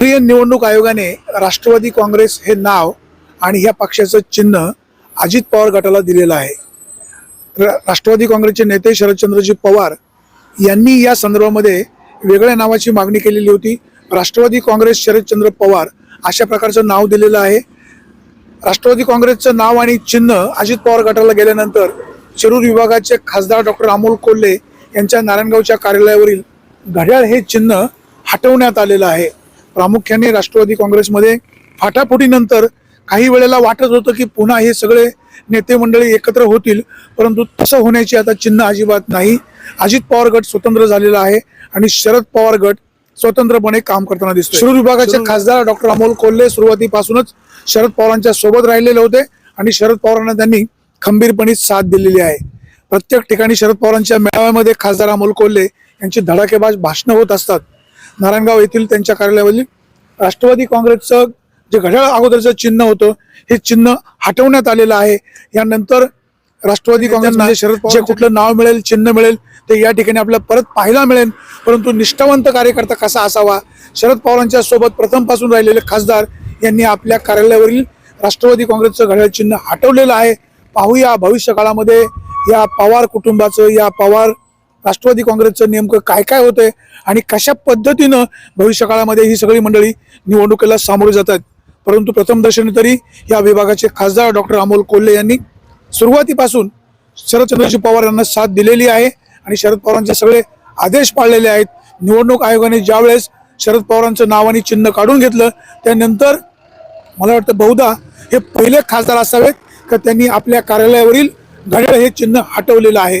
राष्ट्रीय निवडणूक आयोगाने राष्ट्रवादी काँग्रेस हे नाव आणि ह्या पक्षाचं चिन्ह अजित पवार गटाला दिलेलं आहे. राष्ट्रवादी काँग्रेसचे नेते शरदचंद्रजी पवार यांनी या संदर्भामध्ये वेगळ्या नावाची मागणी केलेली होती. राष्ट्रवादी काँग्रेस शरदचंद्र पवार अशा प्रकारचं नाव दिलेलं आहे. राष्ट्रवादी काँग्रेसचं नाव आणि चिन्ह अजित पवार गटाला गेल्यानंतर शिरूर विभागाचे खासदार डॉक्टर अमोल कोल्हे यांच्या नारायणगावच्या कार्यालयावरील घड्याळ हे चिन्ह हटवण्यात आलेलं आहे. प्रामुख्याने राष्ट्रवादी काँग्रेसमध्ये फाटाफुटीनंतर काही वेळेला वाटत होतं की पुन्हा हे सगळे नेते मंडळी एकत्र होतील परंतु तसं होण्याची आता चिन्ह अजिबात नाही. अजित पवार गट स्वतंत्र झालेला आहे आणि शरद पवार गट स्वतंत्रपणे काम करताना दिसतो शिरूर विभागाचे खासदार डॉक्टर अमोल कोल्हे सुरुवातीपासूनच शरद पवारांच्या सोबत राहिलेले होते आणि शरद पवारांना त्यांनी खंबीरपणे साथ दिलेली आहे. प्रत्येक ठिकाणी शरद पवारांच्या मेळाव्यामध्ये खासदार अमोल कोल्हे यांची धडाकेबाज भाषणं होत असतात. नारायणगाव येथील त्यांच्या कार्यालयावरील राष्ट्रवादी काँग्रेसचं जे घड्याळ अगोदरचं चिन्ह होतं हे चिन्ह हटवण्यात आलेलं आहे. यानंतर राष्ट्रवादी काँग्रेसना शरद पवार कुठलं नाव मिळेल चिन्ह मिळेल ते या ठिकाणी आपल्याला परत पाहायला मिळेल. परंतु निष्ठावंत कार्यकर्ता कसा असावा? शरद पवारांच्या सोबत प्रथमपासून राहिलेले खासदार यांनी आपल्या कार्यालयावरील राष्ट्रवादी काँग्रेसचं घड्याळ चिन्ह हटवलेलं आहे. पाहूया भविष्य काळामध्ये या पवार कुटुंबाचं या पवार राष्ट्रवादी काँग्रेसचं नेमकं काय काय होतंय आणि कशा पद्धतीनं भविष्यकाळामध्ये ही सगळी मंडळी निवडणुकीला सामोरे जातात परंतु प्रथमदर्शनी तरी या विभागाचे खासदार डॉक्टर अमोल कोल्हे यांनी सुरुवातीपासून शरदचंद्रजी पवार यांना साथ दिलेली आहे आणि शरद पवारांचे सगळे आदेश पाळलेले आहेत. निवडणूक आयोगाने ज्यावेळेस शरद पवारांचं नाव आणि चिन्ह काढून घेतलं त्यानंतर मला वाटतं बहुधा हे पहिले खासदार असावेत का त्यांनी आपल्या कार्यालयावरील घड्याळ हे चिन्ह हटवलेलं आहे.